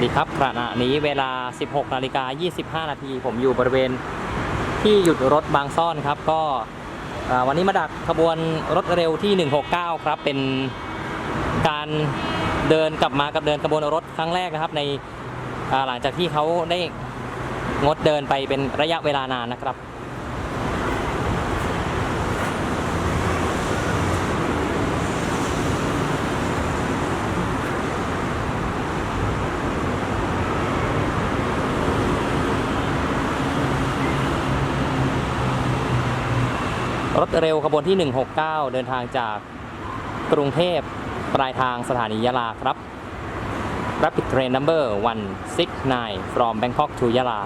สดีครับขณะนี้เวลา 16นาฬิกา25 นาทีผมอยู่บริเวณที่หยุดรถบางซ่อนครับ ก็วันนี้มาดักขบวนรถเร็วที่ 169 ครับ เป็นการเดินกลับมากับเดินขบวนรถครั้งแรกนะครับ ในหลังจากที่เขาได้งดเดินไปเป็นระยะเวลานานนะครับ รถเร็วขบวนที่ 169 เดินทางจากกรุงเทพปลายทางสถานียะลาครับ Rapid Train Number 169 from Bangkok to Yala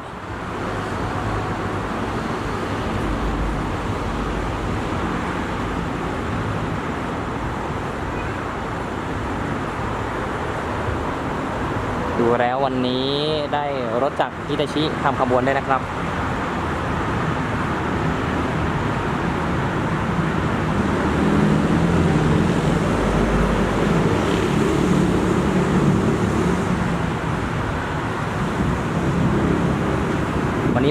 ดูแล้ววันนี้ได้รถจากฮิตาชิทำขบวนได้นะครับ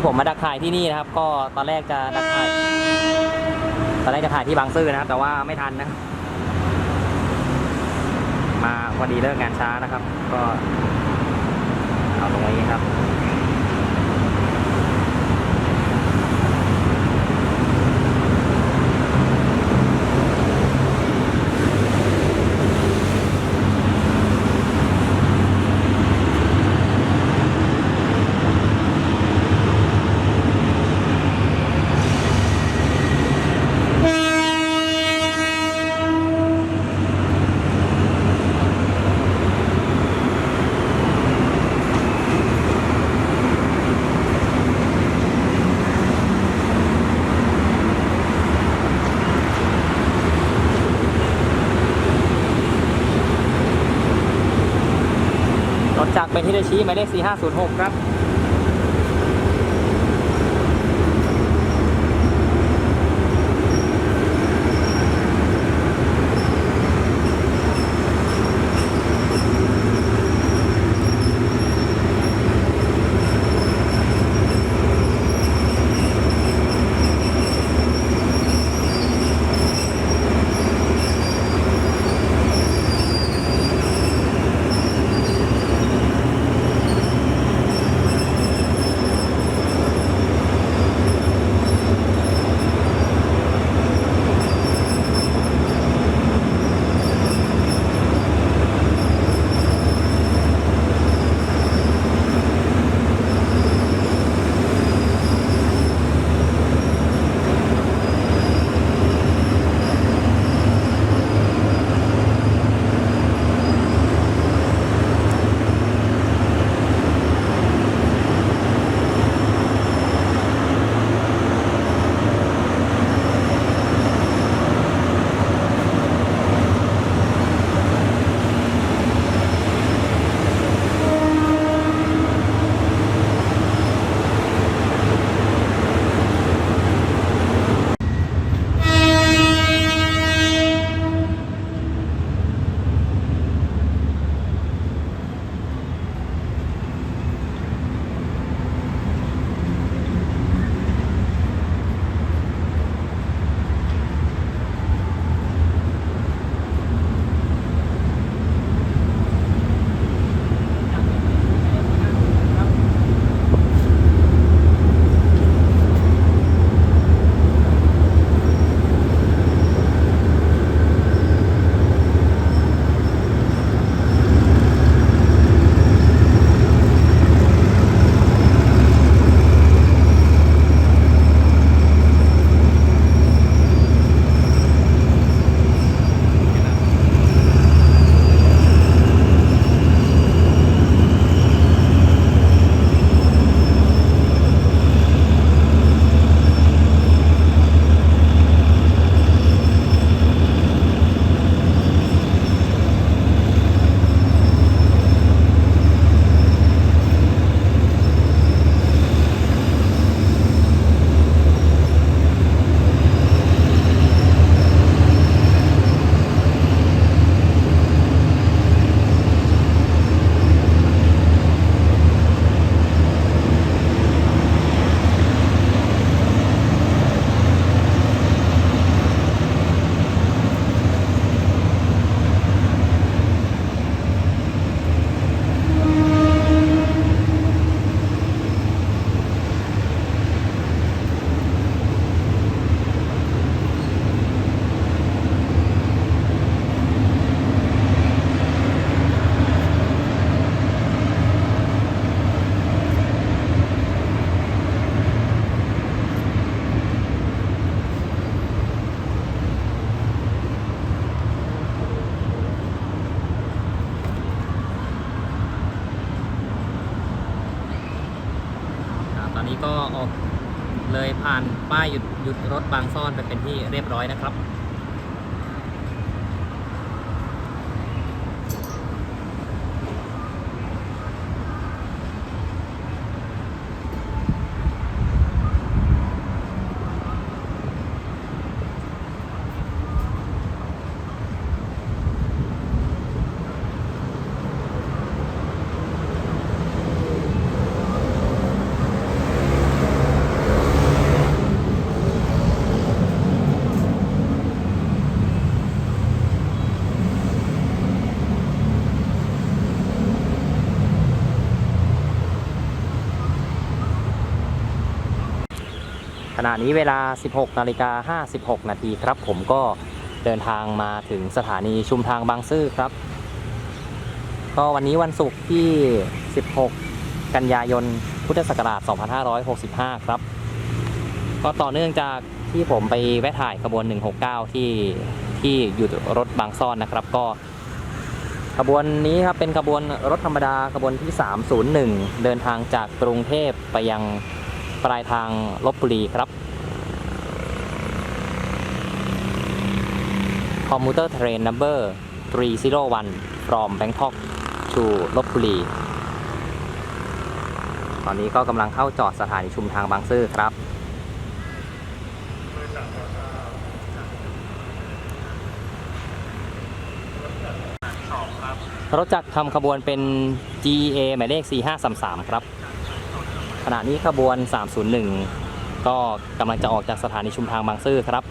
ผมมาดักถ่ายที่นี่นะครับ ก็ตอนแรกจะดักถ่าย ตอนแรกจะถ่ายที่บางซื่อนะครับ แต่ว่าไม่ทันนะ มาพอดีเลิกงานช้านะครับ ก็เอาตรงนี้ครับ ชิหมายเลข4506 ครับ หยุดหยุดรถบางซ่อนไปเป็นที่เรียบร้อยนะครับ ณะนี้เวลา 16นาฬิกา56 นาทีครับ ผมก็เดินทางมาถึงสถานีชุมทางบางซื่อครับ ก็วันนี้วันศุกร์ที่ 16 กันยายน พุทธศักราช 2565 ครับ ก็ต่อเนื่องจากที่ผมไปแวะถ่ายขบวน 169 ที่ที่หยุดรถบางซ่อนนะครับ ก็ขบวนนี้ครับเป็นขบวนรถธรรมดาขบวนที่ 301 เดินทางจากกรุงเทพไปยัง ปลายทางลบบุรีครับ Commuter Train Number 301 from Bangkok to ลบบุรี ตอนนี้ก็กำลังเข้าจอดสถานีชุมทางบางซื่อครับรถจักรทำขบวนเป็น GA หมายเลข 4533 ครับ ขณะนี้ขบวน 301 ก็กำลังจะออกจากสถานีชุมทางบางซื่อครับ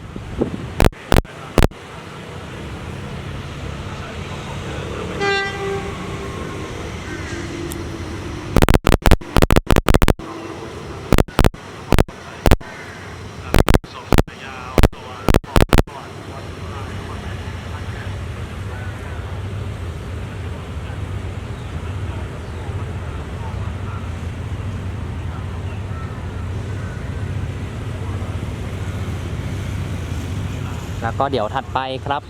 แล้วก็เดี๋ยวถัดไปครับ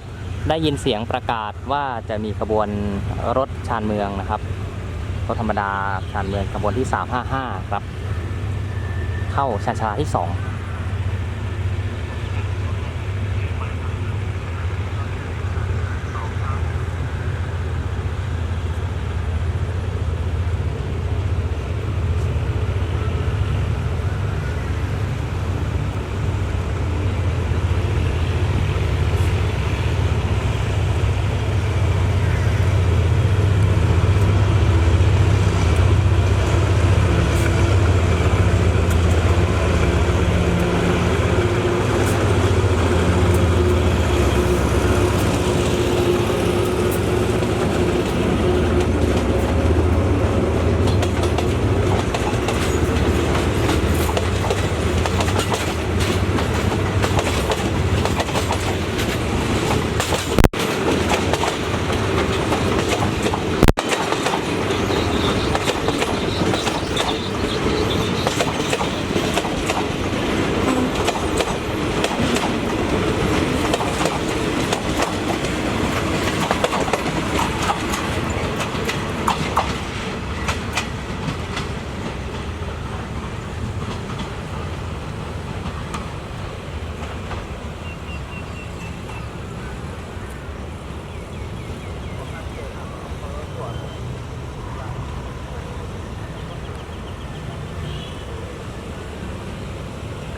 ได้ยินเสียงประกาศว่าจะมีขบวนรถชานเมืองนะครับรถธรรมดาชานเมืองขบวนที่ 355 ครับ เข้าชานชาลาที่ 2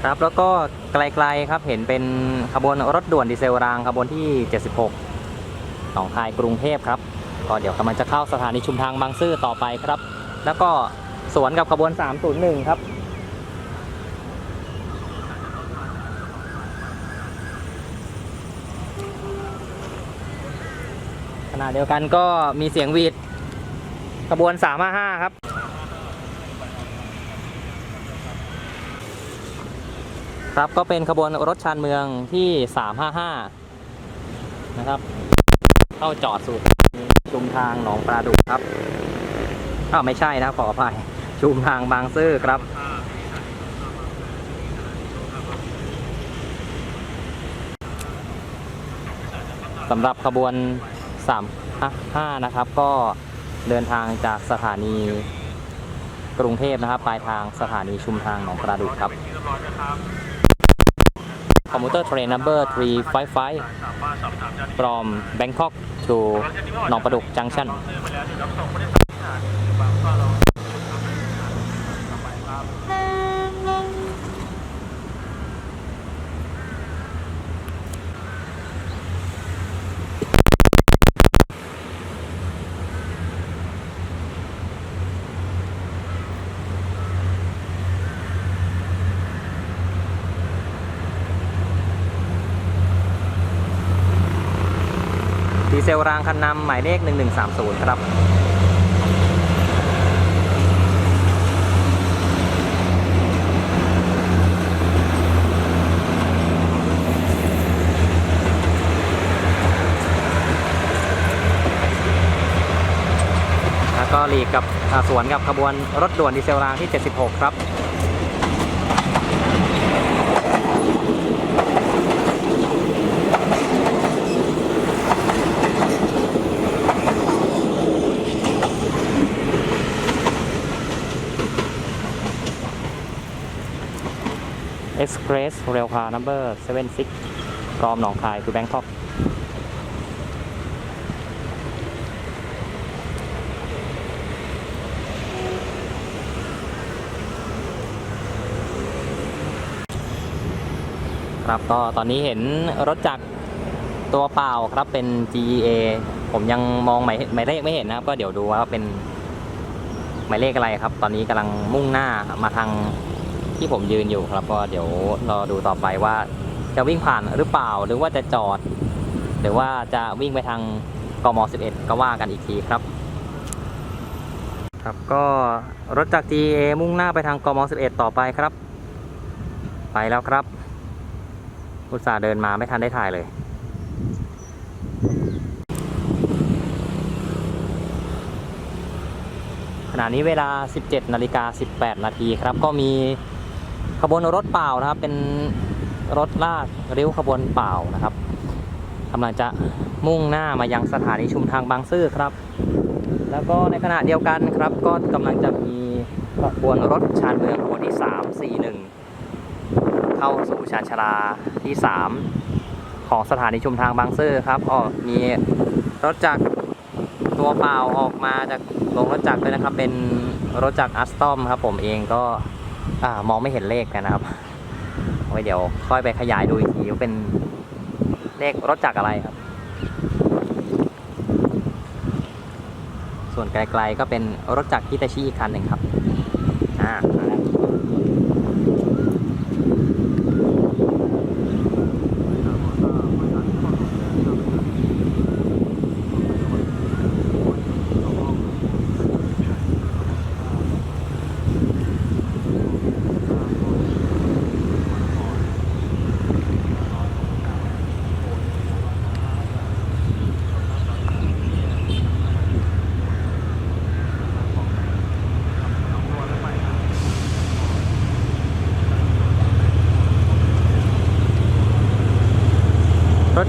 ครับแล้วก็ไกลๆครับเห็นเป็นขบวนรถด่วนดีเซลรางขบวนที่ 76หนองคายกรุงเทพครับก็เดี๋ยวกำลังจะเข้าสถานีชุมทางบางซื่อต่อไปครับ แล้วก็สวนกับขบวน 301 ครับขณะเดียวกันก็มีเสียงวีดขบวน 355 ครับ ครับก็เป็นขบวนรถชานเมืองที่ 355 นะครับ เข้าจอดสู่ชุมทางหนองปลาดุกครับอ้าวไม่ใช่นะขออภัยชุมทางบางซื่อครับ สำหรับขบวน 355 นะครับ ก็เดินทางจากสถานีกรุงเทพนะครับ ปลายทางสถานีชุมทางหนองประดุกครับ Commuter Train Number 355 from Bangkok to หนองประดุก Junction ดี เซลรางคันนำหมายเลข 1130 ครับแล้วก็หลีกกับสวนกับขบวนรถด่วนดีเซลรางที่ 76 ครับ Express Rail Car Number 76พร้อมหนองคายคือแบงคอกครับก็ตอนนี้เห็นรถจักรตัวเปล่าครับเป็น GEA ผมยังมองหมายหมายเลขไม่เห็นนะครับ ก็เดี๋ยวดูว่าเป็นหมายเลขอะไรครับ ตอนนี้กำลังมุ่งหน้ามาทาง ที่ผมยืนอยู่ครับก็เดี๋ยวรอดูต่อไปว่าจะวิ่งผ่านหรือเปล่าหรือว่าจะจอด หรือว่าจะวิ่งไปทางกม 11 ก็ว่ากันอีกทีครับ ครับก็รถจาก GA มุ่งหน้าไปทางกม 11 ต่อไปครับ ไปแล้วครับอุตส่าห์เดินมาไม่ทันได้ถ่ายเลยขณะนี้เวลา 17 นาฬิกา 18 นาทีครับ ก็มี ขบวนรถเปล่านะครับ เป็นรถลากริ้วขบวนเปล่านะครับกำลังจะมุ่งหน้ามายังสถานีชุมทางบางซื่อครับ แล้วก็ในขณะเดียวกันครับ ก็กำลังจะมีขบวนรถชานเมืองขบวนที่ 341 เข้าสู่ชานชาลาที่ 3 ของสถานีชุมทางบางซื่อครับอ๋อมีรถจักรตัวเปล่าออกมาจากโรงรถจักรด้วยนะครับ เป็นรถจักรอัสตอมครับ ผมเองก็ อมองไม่เห็นเลขกันนะครับเอาไว้เดี๋ยวค่อยไปขยายดูอีกทีว่าเป็นเลขรถจักรอะไรครับ ส่วนไกลๆก็เป็นรถจักรฮิตาชิอีกคันหนึ่งครับ อ่า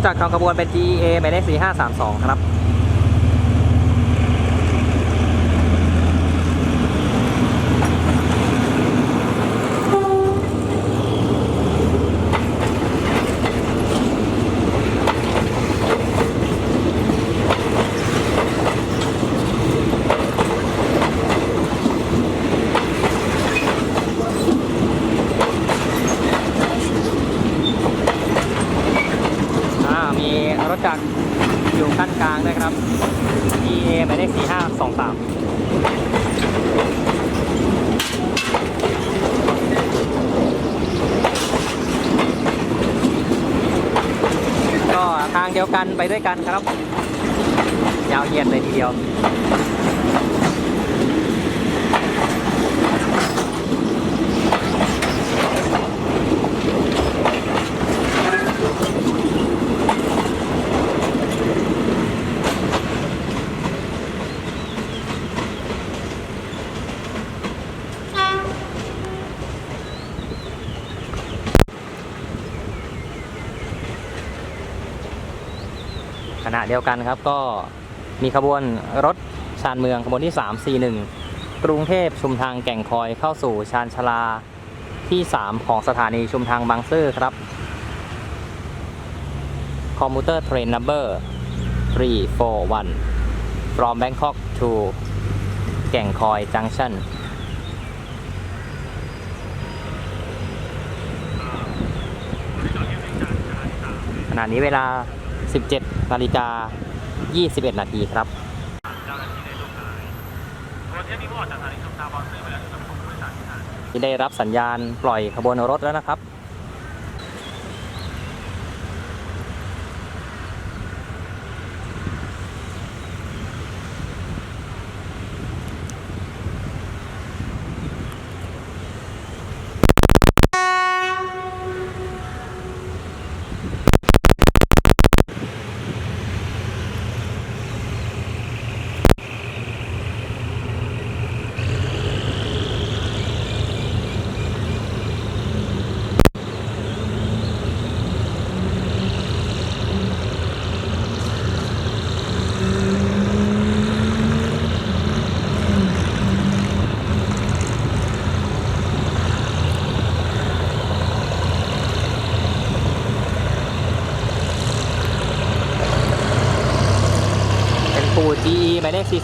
มาแล้วรถจักรทางขบวนเป็น GEA หมายเลข4532 ครับ อ่ามีรถจักรอยู่ขั้นกลางด้วยครับ EA หมายเลข4523 ก็ทางเดียว กันครับ ยาวเหยียดเลยทีเดียว ขณะ เดียวกันครับ ก็มีขบวนรถชานเมืองขบวนที่ 341 กรุงเทพชุมทางแก่งคอยเข้าสู่ชานชาลาที่ 3 ของสถานีชุมทางบางซื่อครับ Commuter Train Number 341 from Bangkok to แก่งคอย Junction ขณะนี้เวลา 17นาฬิกา21 นาทีครับที่ได้รับสัญญาณปล่อยขบวนรถแล้วนะครับ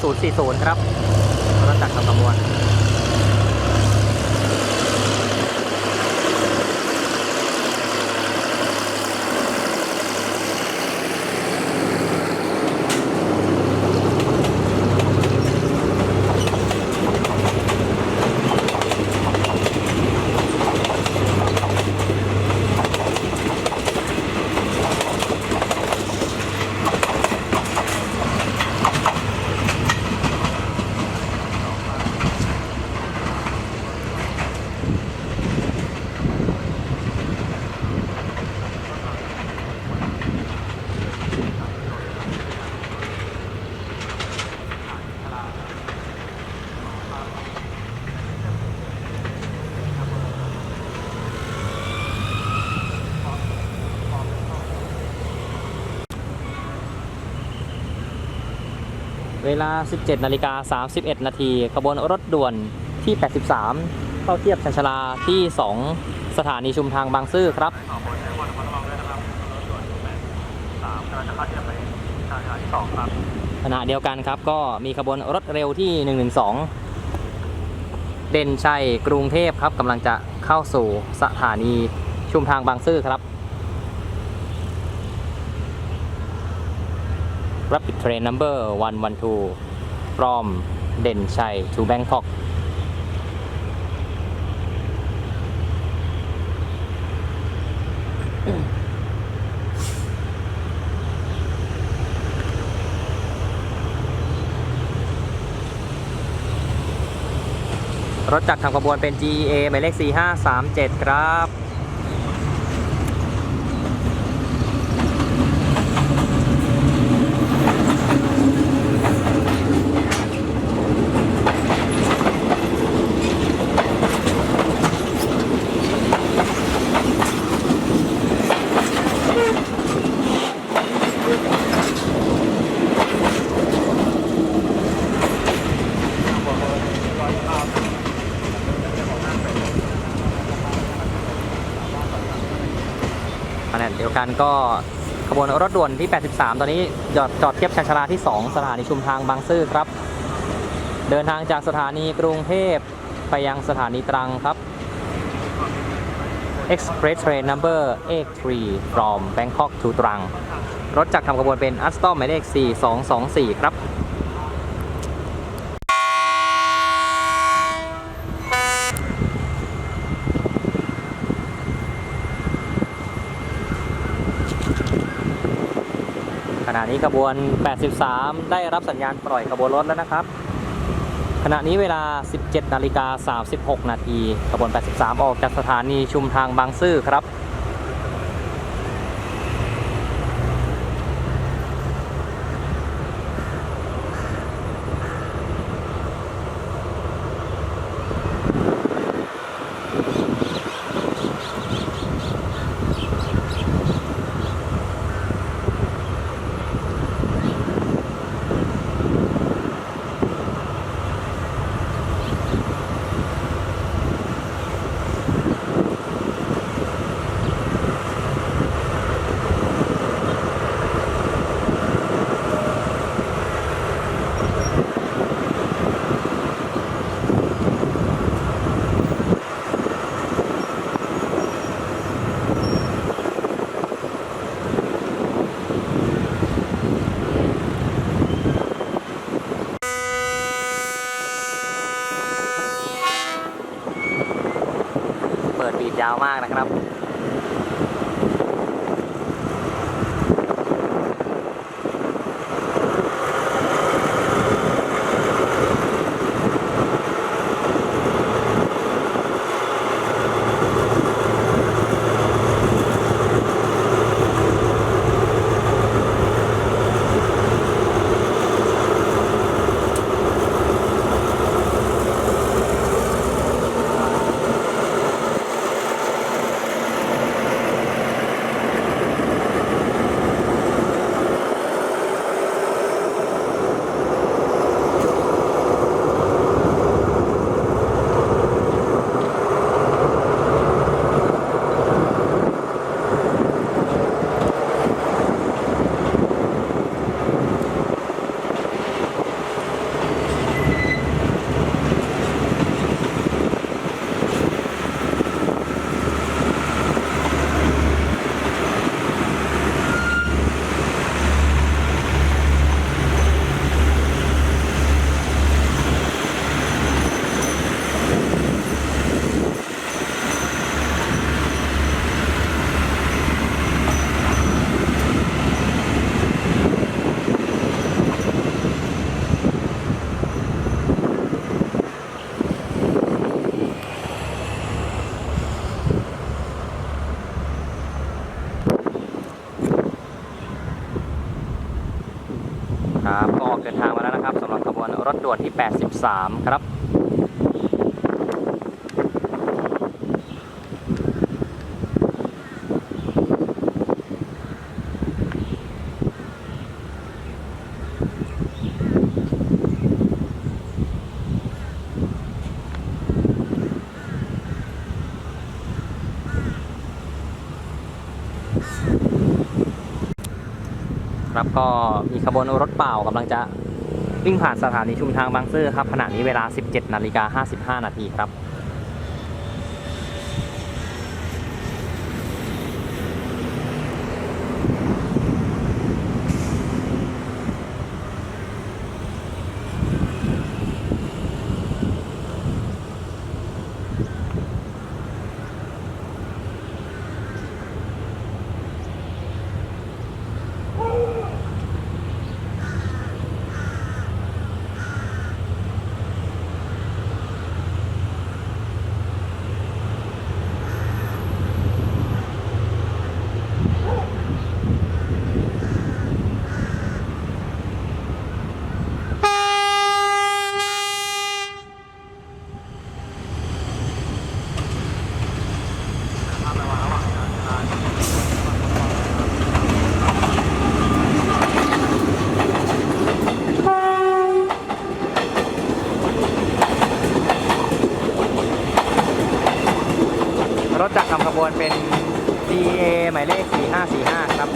040 ครับ ลา 17 นาฬิกา 31 นาทีขบวนรถด่วนที่ 83 เข้าเทียบชันชาลาที่ 2 สถานีชุมทางบางซื่อครับขณะเดียวกันครับก็มีขบวนรถเร็วที่ 112 เด่นชัยกรุงเทพครับกำลังจะเข้าสู่สถานีชุมทางบางซื่อครับ Rapid Train Number 112 from เด่นชัย to Bangkok รถจักรทำขบวนเป็น GEA หมายเลข 4537 ครับ กันก็ขบวนรถด่วนที่ 83 ตอนนี้จอดจอดเทียบชันชลาที่ 2 สถานีชุมทางบางซื่อครับ เดินทางจากสถานีกรุงเทพไปยังสถานีตรังครับ Express Train Number 83 from Bangkok to ตรัง รถจักรทำขบวนเป็นอัสตอมหมายเลข 4224 ครับ ณะนี้ขบวน 83 ได้รับสัญญาณปล่อยขบวนรถแล้วนะครับ ขณะนี้เวลา 17 นาฬิกา 36 นาทีขบวน 83 ออกจากสถานีชุมทางบางซื่อครับาวมากนะครับครับก็ออกเดินทางมาแล้วนะครับสำหรับขบวนร ถด่วนที่ 83 ครับ ครับก็มีขบวนรถเปล่ากำลังจะ วิ่งผ่านสถานีชุมทางบางซื่อครับขณะนี้เวลา 17นาฬิกา55นาทีครับ รถจักรนำขบวนเป็น DA หมายเลข 4545 ครับ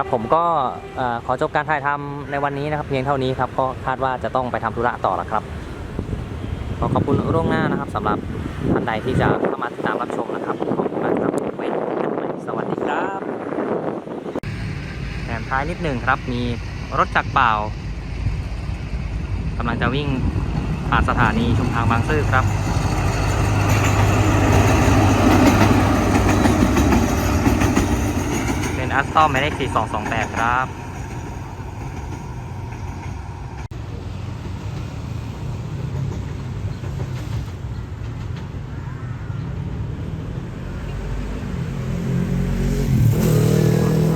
ครับผมก็ขอจบการถ่ายทำในวันนี้นะครับ เพียงเท่านี้ครับก็คาดว่าจะต้องไปทำธุระต่อแล้วครับขอขอบคุณล่วงหน้านะครับสำหรับท่านใดที่จะเข้ามาติดตามรับชมนะครับขอบคุณมากครับไว้พบกันใหม่สวัสดีครับแถมท้ายนิดหนึ่งครับ มีรถจักรเปล่ากำลังจะวิ่งผ่านสถานีชุมทางบางซื่อครับ เป็นอัสซอมหมายเลข4228 ครับ